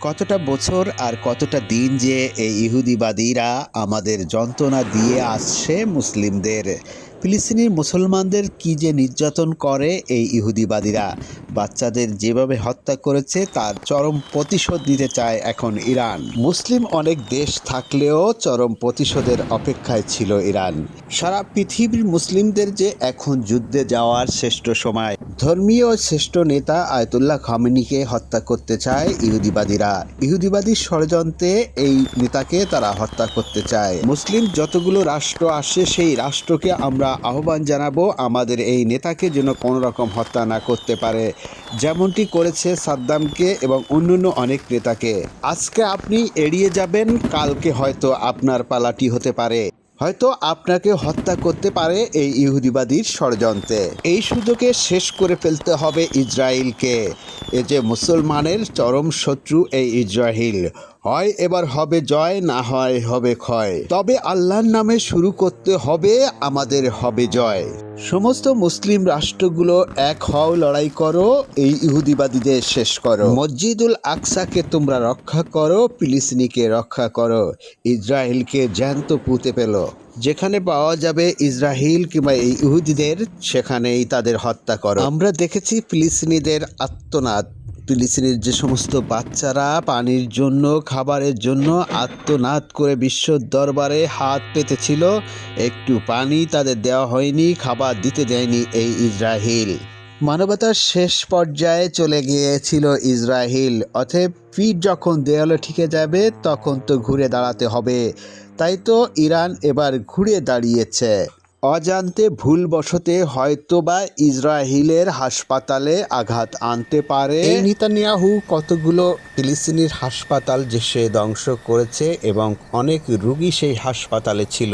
কতটা বছর আর কতটা দিন যে এই ইহুদিবাদীরা আমাদের যন্ত্রণা দিয়ে আসছে মুসলিমদের ফিলিস্তিনি মুসলমানদের কি যে নির্যাতন করে এই ইহুদিবাদীরা? বাচ্চাদের যেভাবে হত্যা করেছে, তার চরম প্রতিশোধ নিতে চায় এখন ইরান। মুসলিম অনেক দেশ থাকলেও চরম প্রতিশোধের অপেক্ষায় ছিল ইরান। সারা পৃথিবীর মুসলিমদের যে এখন যুদ্ধে যাওয়ার শ্রেষ্ঠ সময়। ধর্মীয় শ্রেষ্ঠ নেতা আয়তুল্লাহ খামেনিকে হত্যা করতে চায় ইহুদিবাদীরা। ইহুদিবাদী ষড়যন্ত্রে এই নেতাকে তারা হত্যা করতে চায়। মুসলিম যতগুলো রাষ্ট্র আসে, সেই রাষ্ট্রকে আমরা আহ্বান জানাব আমাদের এই নেতাকে যেন কোনো রকম হত্যা না করতে পারে। যেমনটি করেছে সাদ্দামকে এবং অন্যান্য অনেক নেতাকে। আজকে আপনি এড়িয়ে যাবেন, কালকে হয়তো আপনার পালাটি হতে পারে। হয়তো আপনাকে হত্যা করতে পারে এই ইহুদিবাদীর ষড়যন্ত্রে। এই সুযোগে শেষ করে ফেলতে হবে ইসরায়েলকে। এ যে মুসলমানের চরম শত্রু এই ইসরায়েল। হয় এবার হবে জয়, না হয় হবে ক্ষয়। তবে আল্লাহর নামে শুরু করতে হবে, আমাদের হবে জয়। সমস্ত মুসলিম রাষ্ট্রগুলো এক হও, লড়াই করো, এই ইহুদিবাদীদের শেষ করো। মসজিদুল আকসাকে তোমরা রক্ষা করো, ফিলিস্তিনিকে রক্ষা করো, ইসরায়েলকে জ্যান্ত পুঁতে পেল যেখানে পাওয়া যাবে ইসরায়েল কিংবা এই ইহুদিদের, সেখানেই তাদের হত্যা করো। আমরা দেখেছি ফিলিস্তিনিদের আত্মনাদ। ফিলিস্তিনের যে সমস্ত বাচ্চারা পানির জন্য, খাবারের জন্য আত্মনাদ করে বিশ্ব দরবারে হাত পেতেছিল, একটু পানি তাদের দেওয়া হয়নি, খাবার দিতে দেয়নি এই ইসরায়েল মানবতার শেষ পর্যায়ে চলে গিয়েছিল ইসরায়েল অতএব পিঠ যখন দেয়ালে ঠিকে যাবে, তখন তো ঘুরে দাঁড়াতে হবে। তাই তো ইরান এবার ঘুরে দাঁড়িয়েছে। অজান্তে ভুলবশতে হয়তোবা ইসরায়েলের হাসপাতালে আঘাত আনতে পারে। নেতানিয়াহু কতগুলো ফিলিস্তিনির হাসপাতাল যে সে ধ্বংস করেছে এবং অনেক রুগী সেই হাসপাতালে ছিল,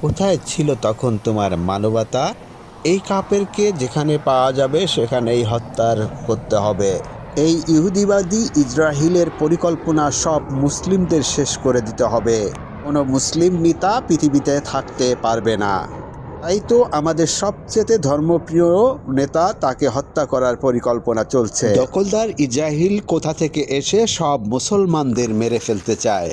কোথায় ছিল তখন তোমার মানবতা? এই কাপেরকে যেখানে পাওয়া যাবে সেখানেই হত্যার করতে হবে। এই ইহুদিবাদী ইসরায়েলের পরিকল্পনা সব মুসলিমদের শেষ করে দিতে হবে। কোনো মুসলিম নেতা পৃথিবীতে থাকতে পারবে না। তাই তো আমাদের সবচেয়ে ধর্মপ্রিয় নেতা, তাকে হত্যা করার পরিকল্পনা চলছে। দখলদার ইজাহিল কোথা থেকে এসে সব মুসলমানদের মেরে ফেলতে চায়?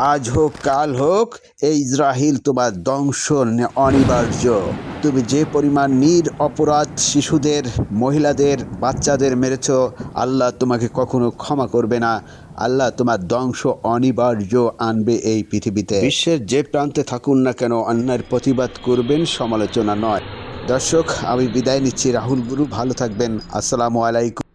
আজ হোক, কাল হোক, এই ইসরাহিল তোমার ধ্বংস অনিবার্য। তুমি যে পরিমাণ নির অপরাধ শিশুদের, মহিলাদের, বাচ্চাদের মেরেছ, আল্লাহ তোমাকে কখনো ক্ষমা করবে না। আল্লাহ তোমার ধ্বংস অনিবার্য আনবে এই পৃথিবীতে। বিশ্বের যে প্রান্তে থাকুন না কেন, অন্যায়ের প্রতিবাদ করবেন সমালোচনা নয়। দর্শক, আমি বিদায় নিচ্ছি। রাহুল গুরু, ভালো থাকবেন। আসসালামু আলাইকুম।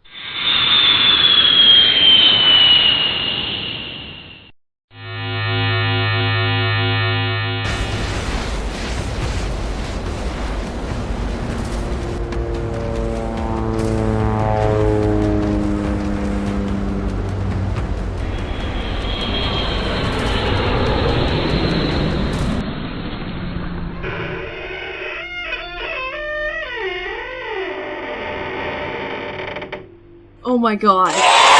Oh my god.